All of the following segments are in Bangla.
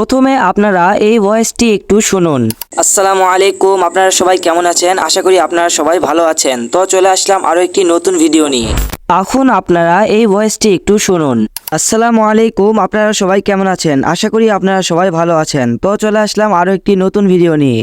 প্রথমে আপনারা এই ভয়েসটি একটু শুনুন। আসসালামু আলাইকুম আপনারা সবাই কেমন আছেন? আশা করি আপনারা সবাই ভালো আছেন। তো চলে আসলাম আরও একটি নতুন ভিডিও নিয়ে। এখন আপনারা এই ভয়েসটি একটু শুনুন। আসসালামু আলাইকুম আপনারা সবাই কেমন আছেন? আশা করি আপনারা সবাই ভালো আছেন। তো চলে আসলাম আরও একটি নতুন ভিডিও নিয়ে।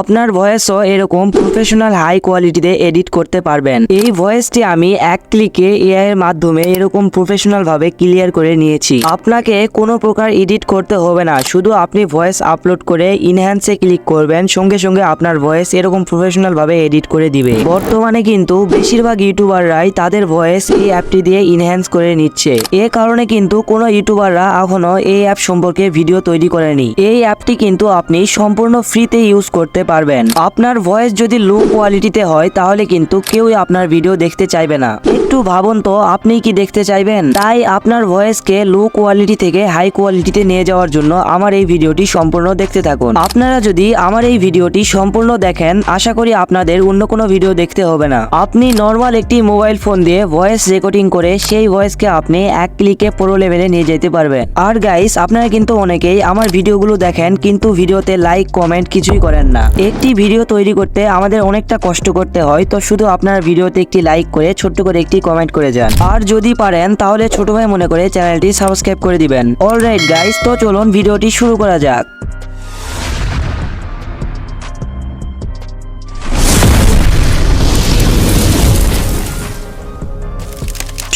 আপনার ভয়েসও এরকম প্রফেশনাল হাই কোয়ালিটিতে এডিট করতে পারবেন। এই ভয়েসটি আমি এক ক্লিকে এআই এর মাধ্যমে এরকম প্রফেশনাল ভাবে ক্লিয়ার করে নিয়েছি। আপনাকে কোনো প্রকার এডিট করতে হবে না। শুধু আপনি ভয়েস আপলোড করে ইনহ্যান্সে ক্লিক করবেন, সঙ্গে সঙ্গে আপনার ভয়েস এরকম প্রফেশনাল ভাবে এডিট করে দিবে। বর্তমানে কিন্তু বেশিরভাগ ইউটিউবাররাই তাদের ভয়েস এই অ্যাপটি দিয়ে ইনহ্যান্স করে নিচ্ছে। এ কারণে কিন্তু কোনো ইউটিউবাররা এখনও এই অ্যাপ সম্পর্কে ভিডিও তৈরি করেনি। এই অ্যাপটি কিন্তু আপনি সম্পূর্ণ ফ্রিতে ইউজ করতে পারবেন। আপনার ভয়েস যদি লো কোয়ালিটিতে হয়, তাহলে কিন্তু কেউই আপনার ভিডিও দেখতে চাইবে না। একটু ভাবুন তো আপনি কি দেখতে চাইবেন? তাই আপনার ভয়েসকে লো কোয়ালিটি থেকে হাই কোয়ালিটিতে নিয়ে যাওয়ার জন্য আমার এই ভিডিওটি সম্পূর্ণ দেখতে থাকুন। আপনারা যদি আমার এই ভিডিওটি সম্পূর্ণ দেখেন, আশা করি আপনাদের অন্য কোনো ভিডিও দেখতে হবে না। আপনি নর্মাল একটি মোবাইল ফোন দিয়ে ভয়েস রেকর্ডিং করে সেই ভয়েসকে আপনি এক ক্লিকে পুরো লেভেলে নিয়ে যেতে পারবেন। আর গাইস আপনারা কিন্তু অনেকেই আমার ভিডিওগুলো দেখেন, কিন্তু ভিডিওতে লাইক কমেন্ট কিছুই করেন না একটি ভিডিও তৈরি করতে আমাদের অনেকটা কষ্ট করতে হয়, তো শুধু আপনার ভিডিওতে একটি লাইক করে, ছোট্ট করে একটি কমেন্ট করে যান। আর যদি পারেন, তাহলে ছোট ভাই মনে করে চ্যানেলটি সাবস্ক্রাইব করে দিবেন। অলরাইট গাইস তো চলুন ভিডিওটি শুরু করা যাক।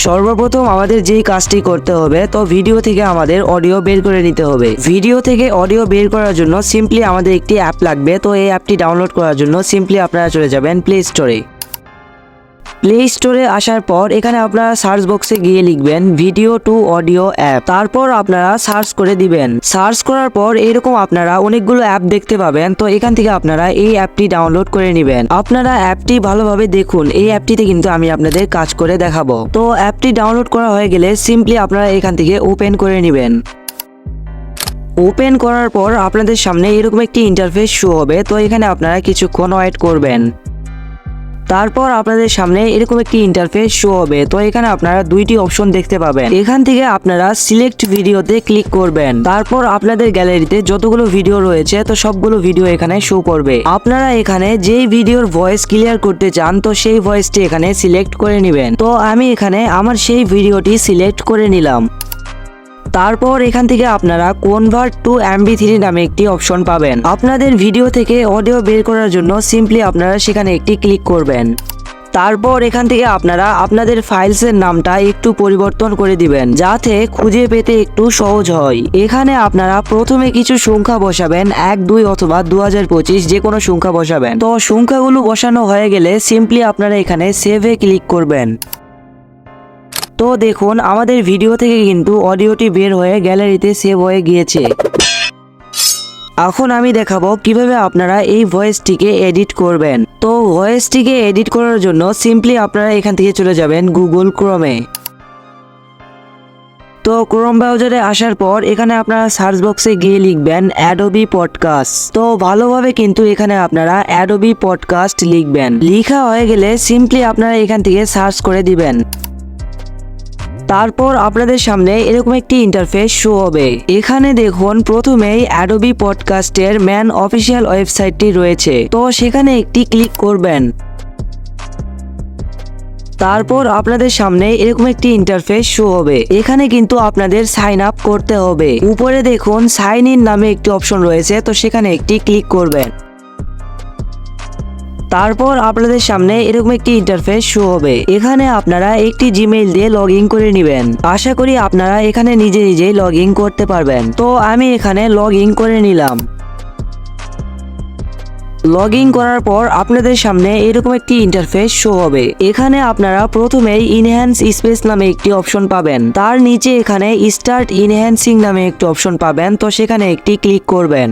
সর্বপ্রথম আমাদের যেই কাজটি করতে হবে, তো ভিডিও থেকে আমাদের অডিও বের করে নিতে হবে। ভিডিও থেকে অডিও বের করার জন্য সিম্পলি আমাদের একটি অ্যাপ লাগবে, তো এই অ্যাপটি ডাউনলোড করার জন্য সিম্পলি আপনারা চলে যাবেন প্লে স্টোরে প্লে স্টোরে আসার পর এখানে আপনারা সার্চ বক্সে গিয়ে লিখবেন ভিডিও টু অডিও অ্যাপ তারপর আপনারা সার্চ করে দিবেন। সার্চ করার পর এরকম আপনারা অনেকগুলো অ্যাপ দেখতে পাবেন। তো এখান থেকে আপনারা এই অ্যাপটি ডাউনলোড করে নেবেন। আপনারা অ্যাপটি ভালোভাবে দেখুন। এই অ্যাপটিতে কিন্তু আমি আপনাদের কাজ করে দেখাবো। তো অ্যাপটি ডাউনলোড করা হয়ে গেলে সিম্পলি আপনারা এখান থেকে ওপেন করে নেবেন। ওপেন করার পর আপনাদের সামনে এরকম একটি ইন্টারফেস শো হবে। তো এখানে আপনারা কিছুক্ষণ ওয়েট করবেন। তারপর আপনাদের সামনে এরকম একটি ইন্টারফেস শো হবে। তো এখানে আপনারা দুইটি অপশন দেখতে পাবেন। এখান থেকে আপনারা সিলেক্ট ভিডিওতে ক্লিক করবেন। তারপর আপনাদের গ্যালারিতে যতগুলো ভিডিও রয়েছে, তো সবগুলো ভিডিও এখানে শো করবে। আপনারা এখানে যেই ভিডিওর ভয়েস ক্লিয়ার করতে চান, তো সেই ভয়েসটি এখানে সিলেক্ট করে নেবেন। তো আমি এখানে আমার সেই ভিডিওটি সিলেক্ট করে নিলাম। তারপর এখান থেকে আপনারা কনভার্ট টু এমবি থ্রি নামে একটি অপশন পাবেন। আপনাদের ভিডিও থেকে অডিও বের করার জন্য সিম্পলি আপনারা সেখানে একটি ক্লিক করবেন। তারপর এখান থেকে আপনারা আপনাদের ফাইলসের নামটা একটু পরিবর্তন করে দিবেন, যাতে খুঁজে পেতে একটু সহজ হয়। এখানে আপনারা প্রথমে কিছু সংখ্যা বসাবেন, এক, দুই অথবা দু হাজার পঁচিশ যে কোনো সংখ্যা বসাবেন। তো সংখ্যাগুলো বসানো হয়ে গেলে সিম্পলি আপনারা এখানে সেভে ক্লিক করবেন। তো দেখুন, আমাদের ভিডিও থেকে কিন্তু অডিওটি বের হয়ে গ্যালারিতে সেভ হয়ে গিয়েছে। এখন আমি দেখাবো কীভাবে আপনারা এই ভয়েসটিকে এডিট করবেন। তো ভয়েসটিকে এডিট করার জন্য সিম্পলি আপনারা এখান থেকে চলে যাবেন গুগল ক্রোমে তো ক্রোম ব্রাউজারে আসার পর এখানে আপনারা সার্চ বক্সে গিয়ে লিখবেন অ্যাডোবি পডকাস্ট তো ভালোভাবে কিন্তু এখানে আপনারা অ্যাডোবি পডকাস্ট লিখবেন। লিখা হয়ে গেলে সিম্পলি আপনারা এখান থেকে সার্চ করে দিবেন। তারপর আপনাদের সামনে এরকম একটি ইন্টারফেস শো হবে। এখানে দেখুন, প্রথমেই অ্যাডোবি পডকাস্টের ম্যান অফিসিয়াল ওয়েবসাইটটি রয়েছে। তো সেখানে একটি ক্লিক করবেন। তারপর আপনাদের সামনে এরকম একটি ইন্টারফেস শো হবে। এখানে কিন্তু আপনাদের সাইন আপ করতে হবে। উপরে দেখুন সাইন ইন নামে একটি অপশন রয়েছে, তো সেখানে একটি ক্লিক করবেন। তারপর আপনাদের সামনে এরকম একটি ইন্টারফেস শো হবে। এখানে আপনারা একটি জিমেইল দিয়ে লগ ইন করে নেবেন। আশা করি আপনারা এখানে নিজে নিজেই লগ ইন করতে পারবেন। তো আমি এখানে লগ ইন করে নিলাম। লগ ইন করার পর আপনাদের সামনে এরকম একটি ইন্টারফেস শো হবে। এখানে আপনারা প্রথমেই ইনহ্যান্স স্পেস নামে একটি অপশন পাবেন। তার নিচে এখানে স্টার্ট ইনহ্যান্সিং নামে একটি অপশন পাবেন। তো সেখানে একটি ক্লিক করবেন।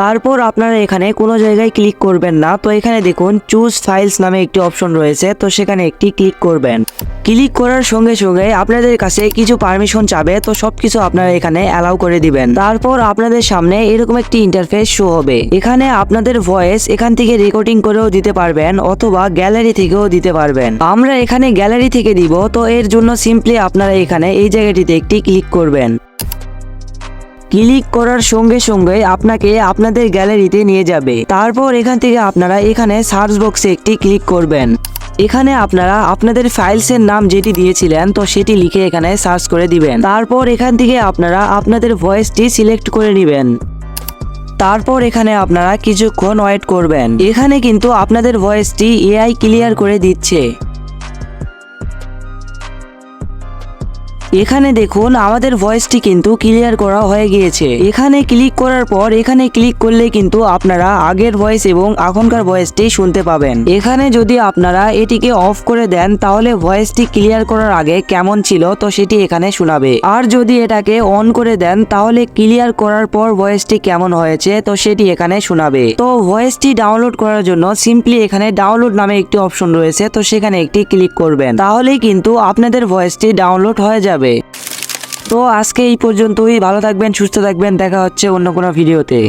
তারপর আপনারা এখানে কোনো জায়গায় ক্লিক করবেন না। তো এখানে দেখুন চুজ ফাইলস নামে একটি অপশন রয়েছে। তো সেখানে একটি ক্লিক করবেন। ক্লিক করার সঙ্গে সঙ্গে আপনাদের কাছে কিছু পারমিশন চাবে। তো সবকিছু আপনারা এখানে অ্যালাউ করে দিবেন। তারপর আপনাদের সামনে এরকম একটি ইন্টারফেস শো হবে। এখানে আপনাদের ভয়েস এখান থেকে রেকর্ডিং করেও দিতে পারবেন অথবা গ্যালারি থেকেও দিতে পারবেন। আমরা এখানে গ্যালারি থেকে দিব। তো এর জন্য সিম্পলি আপনারা এখানে এই জায়গাটিতে একটি ক্লিক করবেন। ক্লিক করার সঙ্গে সঙ্গে আপনাকে আপনাদের গ্যালারিতে নিয়ে যাবে। তারপর এখান থেকে আপনারা এখানে সার্চ বক্সে একটি ক্লিক করবেন। এখানে আপনারা আপনাদের ফাইলসের নাম যেটি দিয়েছিলেন, তো সেটি লিখে এখানে সার্চ করে দিবেন। তারপর এখান থেকে আপনারা আপনাদের ভয়েসটি সিলেক্ট করে নেবেন। তারপর এখানে আপনারা কিছুক্ষণ ওয়েট করবেন। এখানে কিন্তু আপনাদের ভয়েসটি এআই ক্লিয়ার করে দিচ্ছে। এখানে দেখুন, আমাদের ভয়েসটি কিন্তু ক্লিয়ার করা হয়ে গিয়েছে। এখানে ক্লিক করার পর, এখানে ক্লিক করলে কিন্তু আপনারা আগের ভয়েস এবং এখনকার ভয়েসটি শুনতে পাবেন। এখানে যদি আপনারা এটিকে অফ করে দেন, তাহলে ভয়েসটি ক্লিয়ার করার আগে কেমন ছিল, তো সেটি এখানে শোনাবে। আর যদি এটাকে অন করে দেন, তাহলে ক্লিয়ার করার পর ভয়েসটি কেমন হয়েছে, তো সেটি এখানে শোনাবে। তো ভয়েসটি ডাউনলোড করার জন্য সিম্পলি এখানে ডাউনলোড নামে একটি অপশন রয়েছে, তো সেখানে একটি ক্লিক করবেন। তাহলেই কিন্তু আপনাদের ভয়েসটি ডাউনলোড হয়ে যাবে। তো আজকে এই পর্যন্তই। ভালো থাকবেন সুস্থ থাকবেন। দেখা হচ্ছে অন্য কোনো ভিডিওতে।